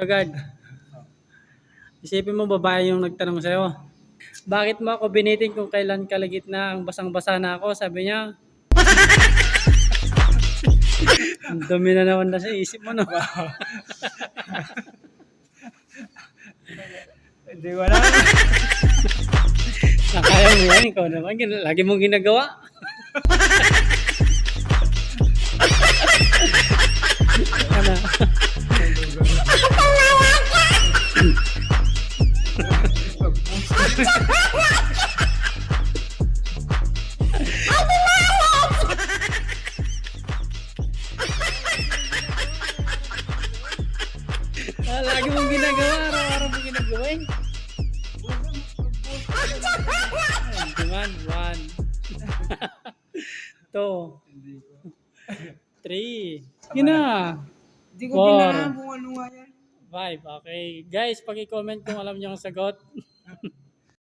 Agad. Isipin mo babae yung nagtanong sa'yo. Bakit mo ako biniting kung kailan kalagit na ang basang-basa na ako? Sabi niya. Ang dumi na naman na sa isip mo, no? Hindi ko alam. Nakaya mo yan, ikaw naman. Lagi mong ginagawa. Ah, lagi mong ginagawa, araw-araw mong ginagawa eh. One, one. Two. Three. Yun na. Hindi ko Four. tinahan kung ano nga yan. Five. Okay. Guys, pag-comment kung alam niyo ang sagot.